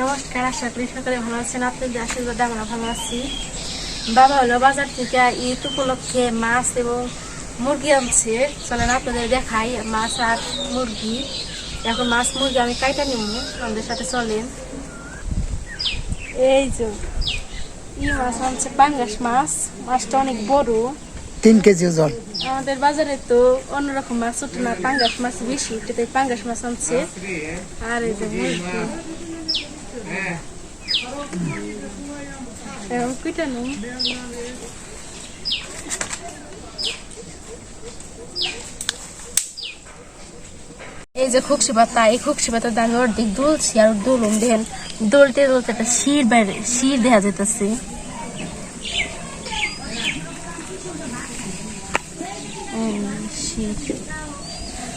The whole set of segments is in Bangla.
নমস্কার আশা করি সকালে ভালো আছেন। আপনাদের আশীর্বাদে আমরা ভালো আছি। বাবা হলো বাজার থেকে ঈদ উপলক্ষে মাছ এবং মুরগি আনছে। চলেন আপনাদের দেখাই মাছ আর মুরগি। এখন মাছ মুরগি আমি কাইটা নিব আমাদের সাথে চলেন। এই যে ই মাছ আনছে পাঙ্গাস মাছ। মাছটা অনেক বড়। তিন কেজি ওজন। আমাদের বাজারে তো অন্যরকম মাছ উঠে না পাঙ্গাস মাছ বেশি উঠে তাই পাঙ্গাস মাছ আনছে। আর এই যে মুরগি। এই যে খুকসি পাতা, এই খুকসি পাতা দামি অর্ধেক দুলছি আর দুলুম দেখেন দোলতে দোলতে একটা শির বাইরে, শির দেখা যেতেছে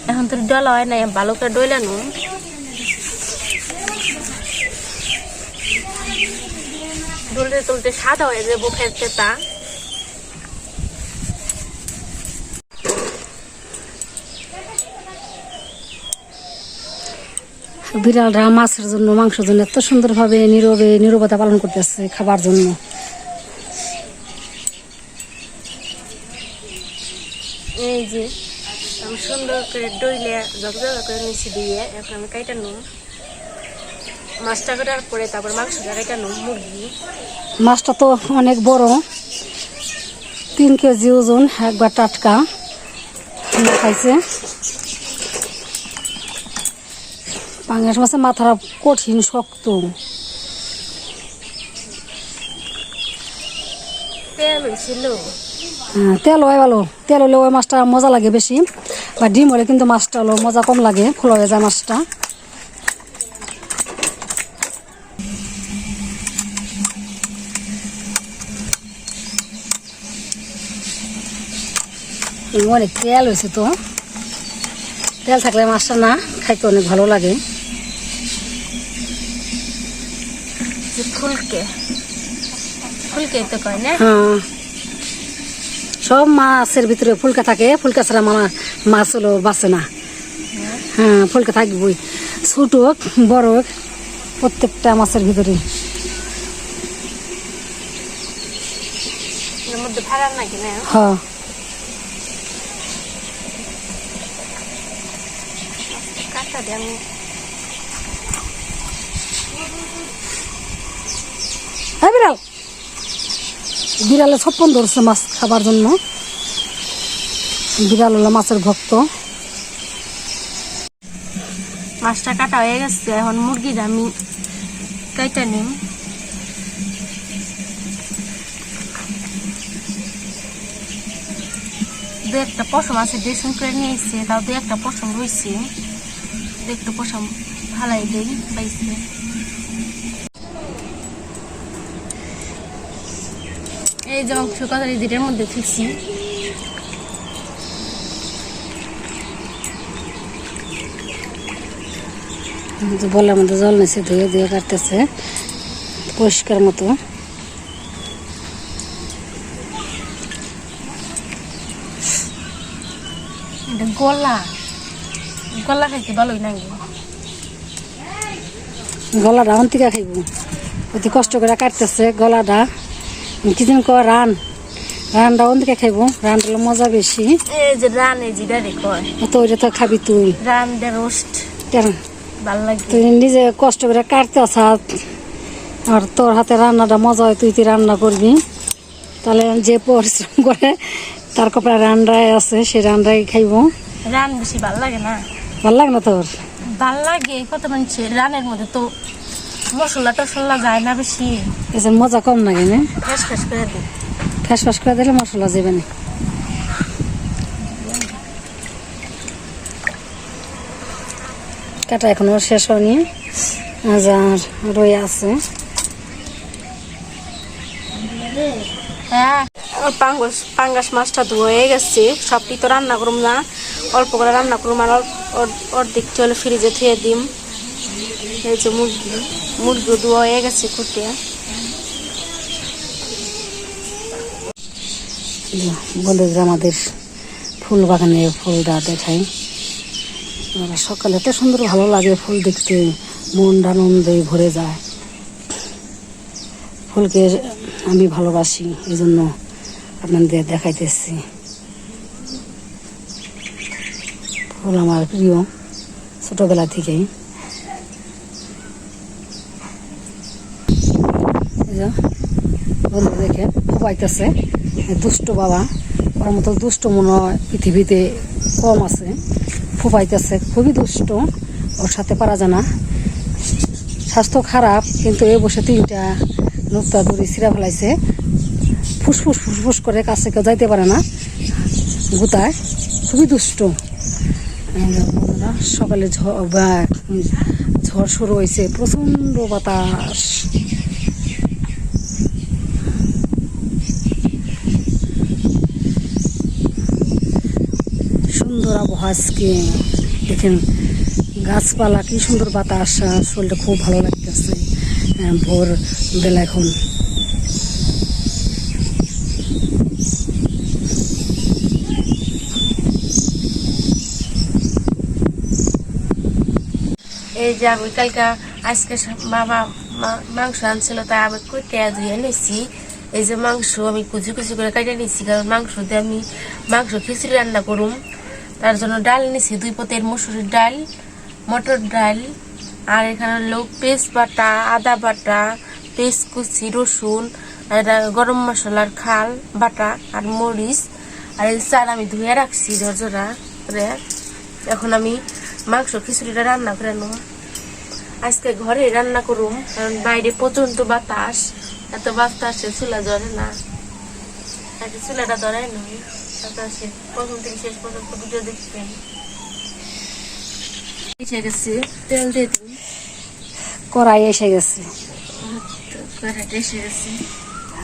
এখন তো ডলা হয় না ভালো করে ডলানো দুলতে তুলতে সাদা হয়ে যাবে বুকের চেতা বিড়ালরা মাছের জন্য মাংসের জন্য এত সুন্দরভাবে নীরবে নীরবতা পালন করতেছে খাবার জন্য। এই যে সুন্দর করে ডইলে জগজগা করে নিচে দিয়ে এখন আমি কাইটা নুম। মাছটা কাটার পরে তারপর মাংসটা কাইটা মুরগি। মাছটা তো অনেক বড়। তিন কেজি ওজন একবার টাটকা। খাইছে। পাঙ্গাস মাছের মাথাটা কঠিন শক্ত। তেল হ্যাঁ, তেল হয় ভালো। তেল হলে ওই মাছটা মজা লাগে বেশি। বা ডিম হলে কিন্তু মাছটা হলো মজা কম লাগে ফুল হয়ে যায় মাছটা। অনেক তেল হয়েছে তো। তেল থাকলে মাছটা না খাইতে অনেক ভালো লাগে। ফুলকে। ফুলকে তো কয় না? হ্যাঁ। সব মাছের ভিতরে ফুলকা থাকে। ফুলকা ছাড়া মামা মাছ হলো বাঁচে না। হ্যাঁ ফুলকা থাকবই। ছোট হোক বড় হোক প্রত্যেকটা মাছের ভিতরে। হ্যাঁ। কাটা আমি হ্যাঁ বিড়াল বিড়ালে ছপ্পন ধরছে মাছ খাবার জন্য। বিড়াল হলো মাছের ভক্ত। মাছটা কাটা হয়ে গেছে এখন মুরগিটা আমি কাইটা নিম। দু একটা পশম আছে ড্রেসিং করে নিয়ে এসছে তাও দু একটা পশম রয়েছে। একটা পশম ভালাই দেই পাইছে। এই যে অংশ কথা যেটার মধ্যে থুইছি। যে বলার মধ্যে জল নিছে ধুয়ে ধুয়ে কাটতেছে পরিষ্কার মতো। এটা গলা। গলা খাইতে ভালোই লাগে গলাটা অন্তিকা খাইব। অতি কষ্ট করে কাটতেছে গলাটা। কিছুদিন কর রান। রানটা অন্তিকা খাইব। রানটা মজা বেশি। এই যে রান এই যেটা রে কয়। তো ওইটা তো খাবি তুই। রান দে রোস্ট। কেন? ভালো লাগে। তুই নিজে কষ্ট করে কাটতে আসাত আর তোর হাতে রান্নাটা মজা হয় তুই তুই রান্না করবি? তাহলে যে পরিশ্রম করে তার কপড়া রান্নায় আছে সে রান্নাই খাইব। রান বেশি ভালো লাগে না? ভালো লাগে না তোর? ভালো লাগে কত মানুষের রানের মধ্যে তো মশলা টসলা যায় না বেশি। এসে মজা কম লাগে না ফ্রেশ ফ্রেশ করে দিই ফ্যাস ফ্যাস করে দিলে মশলা যাবে না। কাটা এখনও শেষ হয়নি। আজ আর রয়ে আছে। হ্যাঁ পাঙ্গাস পাঙ্গাস মাছটা ধুয়ে গেছে সবটি তো রান্না করুম না। অল্প করে রান্না করুম আর অল্প- অর- অর্ধেক চলে ফ্রিজে থুয়ে দিম। এই যে মুরগি মুরগি ধোয়া হয়ে গেছে কুটে বলে যে আমাদের ফুল বাগানে ফুলটা দেখাই। সকালে এত সুন্দর ভালো লাগে ফুল দেখতে মন আনন্দে ভরে যায়। ফুলকে আমি ভালোবাসি এই জন্য আপনাদের দেখাইতেছি। ফুল আমার প্রিয়, ছোটবেলা থেকেই। বন্ধু দেখে খুবাইতেছে দুষ্ট বাবা, ওর মতো দুষ্ট মনে হয় পৃথিবীতে কম আছে। ফুপাইতেছে খুবই দুষ্ট, ওর সাথে পারা যায় না। স্বাস্থ্য খারাপ, কিন্তু এ বসে তিনটা নুক্তা দড়ি সিরা ফেলাইছে। ফুসফুস ফুসফুস করে কাছে কেউ যাইতে পারে না। গুতায় খুবই দুষ্ট। সকালে ঝড় শুরু হয়েছে, প্রচণ্ড বাতাস। সুন্দর আবহাওয়া আজকে। দেখেন, গাছপালা কি সুন্দর বাতাস শরীরটা খুব ভালো লাগতেছে। ভোর বেলা এখন এই যে আমি কালকা আজকে বাবা মাংস আনছিল, তাই আমি কুটে ধুয়ে নিছি। এই যে মাংস আমি কুচি কুচি করে কেটে নিছি, কারণ মাংস দিয়ে আমি মাংস খিচুড়ি রান্না করুম। তার জন্য ডাল নিছি, দুই পতের মসুরির ডাল, মটর ডাল, আর এখানে হলো পেস্ট বাটা, আদা বাটা পেস্ট কুচি, রসুন, আর গরম মশলার খাল, বাটা আর মরিচ। আর এই চাল আমি ধুয়ে রাখছি ঝরঝরা করে এখন আমি মাংস খিচুড়িটা রান্না করে নেব। আজকে ঘরে রান্না করুম কারণ বাইরে প্রচণ্ড বাতাস। এত বাতাসে চুলা জ্বরে না। আজকে চুলাটা ধরে নয় বাতাসে প্রথম থেকে শেষ পর্যন্ত ভিডিও দেখবেন। এসে গেছে তেল দিয়ে দিন। কড়াই এসে গেছে। কড়াইটা এসে গেছে।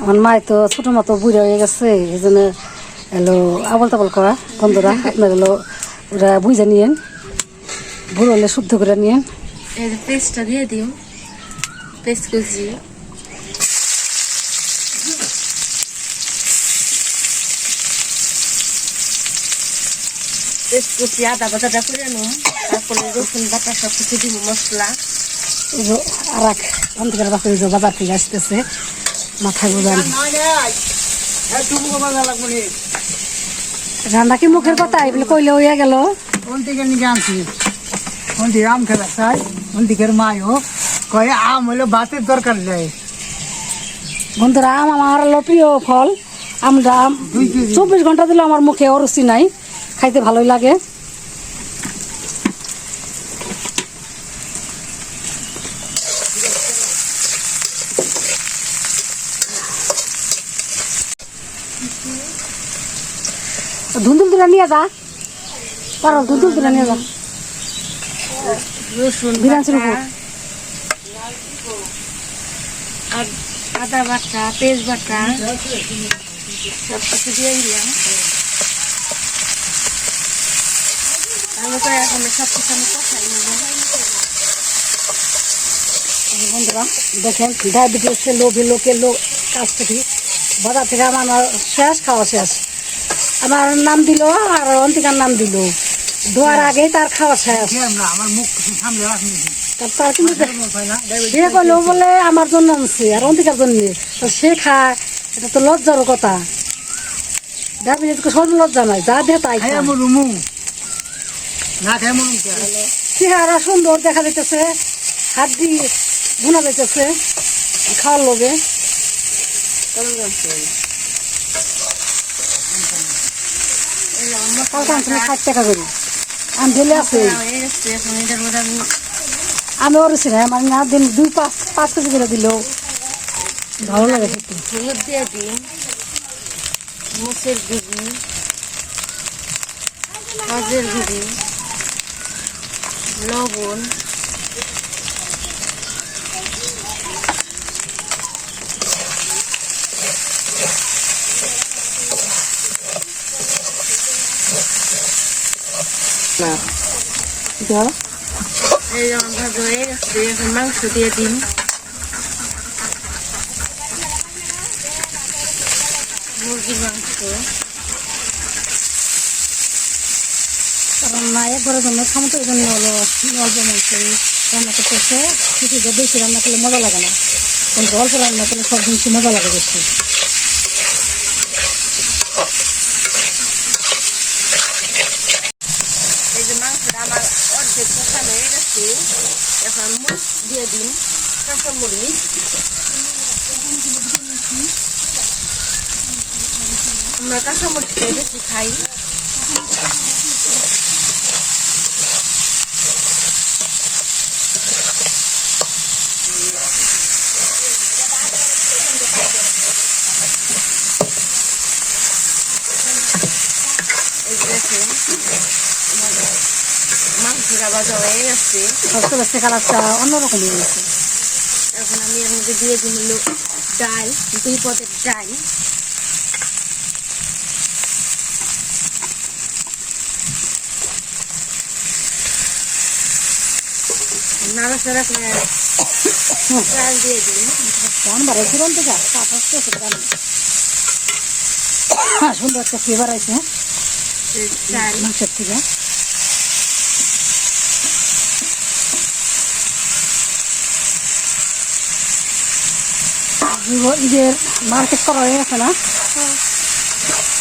আমার মায় তো ছোট মতো বুড়া হয়ে গেছে এই জন্য এলো আবল তাবল করা। বন্ধুরা আপনার এলো ওরা বুঝে নিয়েন। বুড়ো হলে শুদ্ধ করে নিয়েন। যে পেস্টটা দিয়ে দিম পেস্ট কুচি পেস্ট কুচি আদা বাটাটা করে নিম তারপরে রসুন বাটা সব কিছু দিব মশলা। আর এক অন্ধকার যে বাজার থেকে আসতেছে মাথায় বোঝান রান্না কি মুখের কথা? এগুলো কইলে হইয়া গেল। কোন থেকে নিয়ে আনছি? কোন থেকে আম খেলা চাই? দিকের মায়ও কয়ে আম হইলে ভাতের দরকার যায় বন্ধুরা আম আমার হলো প্রিয় ফল। আমরা। চব্বিশ ঘণ্টা দিলে আমার মুখে অরুচি নাই। খাইতে ভালোই লাগে। ধুন্দুল তুলে নিয়ে যা। পারো ধুন্দুল তুলে নিয়ে যা। রসুন আদা বাটা পেঁয়াজ বাটা সব কিছু দিয়ে দিলাম। ভালো করে এখন সব কিছু আমি কষাই নেব। বন্ধুরা দেখেন ডায়াবেটিস লোভে লোকের লোক কাছ থেকে বাজার থেকে আমার শেষ খাওয়া শেষ। আমার নাম দিল আর অন্তিকার নাম দিল। ধোয়ার আগেই তার খাওয়া শেষ। আমার? মুখ সামনে তার কিন্তু বিয়ে করলেও বলে আমার জন্য আনছে আর অন্তিকার জন্য। তো সে খায় এটা তো লজ্জার কথা। ডায়াবেটিসকে সব লজ্জা নাই যা দে তাই চেহারা সুন্দর দেখা যাইতেছে হাত দিয়ে গুনা যাইতেছে খাওয়ার লোভে ষাট টাকা করে। আমি ঢেলে আছে। হয়ে মানে আমি আমি ওরছি না আমার না দিন দুই পাঁচ পাঁচ কেজি করে দিল। ভালো লাগে খেতে হলুদ দিয়ে দিই মুসের গুঁড়ি, লবণ। এই যেমন ভাজা হয়ে গেছে এখন মাংস দিয়ে দিন। মুরগির মাংস। কারণ না একবারের জন্য খামতের জন্য হলো অল্প মাংস রান্না করতেছে। কিছু বেশি রান্না করলে মজা লাগে না। কিন্তু অল্প রান্না করলে সব জিনিসই মজা লাগে বেশি এই যে মাংসটা আমার অর্ধেক কষানো হয়ে গেছে এখন মরিচ দিয়ে দিন। কাঁচা মরিচ। আমরা কাঁচা মরিচটাই বেশি খাই এই যে দেখেন আমার মাংসটা ভাজা হয়ে গেছে সবচেয়ে বেশি কালারটা অন্যরকম হয়ে গেছে এখন আমি এর মধ্যে দিয়ে দিন ডাল দুই পদের ডাল। নাড়াচাড়া করে ডাল দিয়ে দিন ধান আসতে সুন্দর একটা ফ্লেভার আছে ডাল। মাংসের থেকে। ঈদের মার্কেট করা হয়ে গেছে না?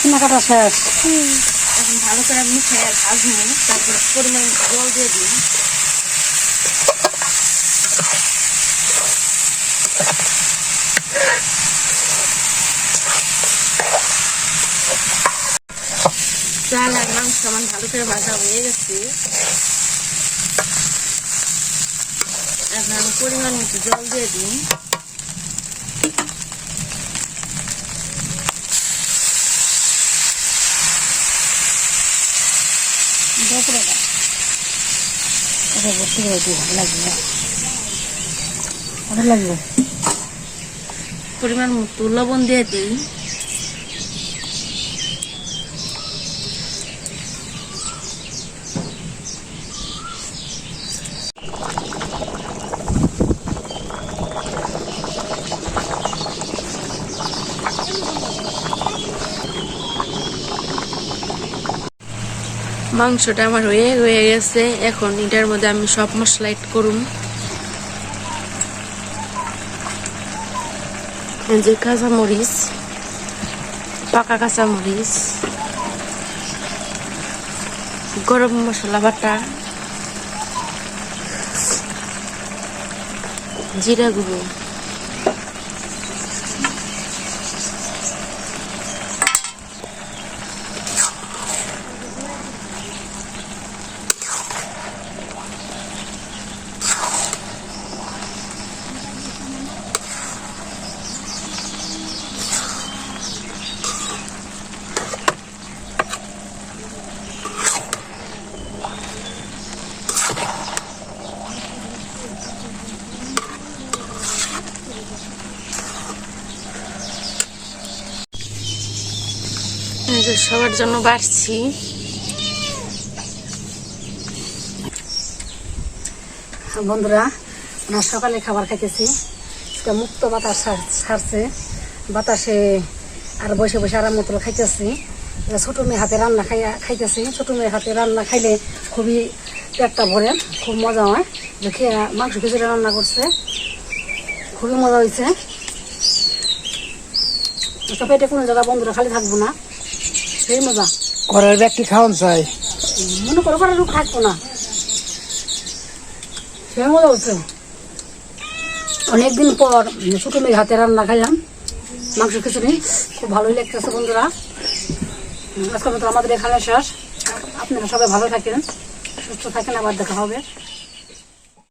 কেনাকাটা শেষ। এখন ভালো করে মিশিয়ে ভাজবো, তারপর পরিমাণ জল দিয়ে দিন চাল আর মাংস আমার ভালো করে ভাজা হয়ে গেছে। এখন আমি পরিমাণ মতো জল দিয়ে দিন দুপুরে না এটা ভর্তি করে দিই লাগবে লাগবে পরিমাণ মতো লবণ দিয়ে দিই মাংসটা আমার হয়ে হয়ে গেছে। এখন এটার মধ্যে আমি সব মশলা এড করুম। যে কাঁচামরিচ, পাকা কাঁচামরিচ, গরম মশলা বাটা, জিরা গুঁড়ো। এই সবার জন্য বাড়ছি। বন্ধুরা, আমরা সকালে খাবার খাইতেছি। মুক্ত বাতাস ছাড়- ছাড়ছে বাতাসে আর বসে বসে আরাম মতো খাইতেছি। ছোটো মেয়ে হাতে রান্না খাইয়া খাইতেছি। ছোটো মেয়ে হাতে রান্না খাইলে খুবই পেটটা ভরে, খুব মজা হয়। খেয়ে মাংস খিচুড়ি রান্না করছে, খুবই মজা হয়েছে পেটে কোনো জায়গা বন্ধুরা খালি থাকব না। সেই মজা। ঘরের ব্যক্তি খাওয়ান চাই। মনে করো করে লোক থাকব না। সে মজা হচ্ছে। অনেকদিন পর ছোটো মেয়ের হাতে রান্না খাইলাম। মাংস খিচুড়ি। খুব ভালোই লাগতেছে বন্ধুরা। আজকের মতো আমাদের এখানে শেষ। আপনারা সবাই ভালো থাকেন সুস্থ থাকেন আবার দেখা হবে।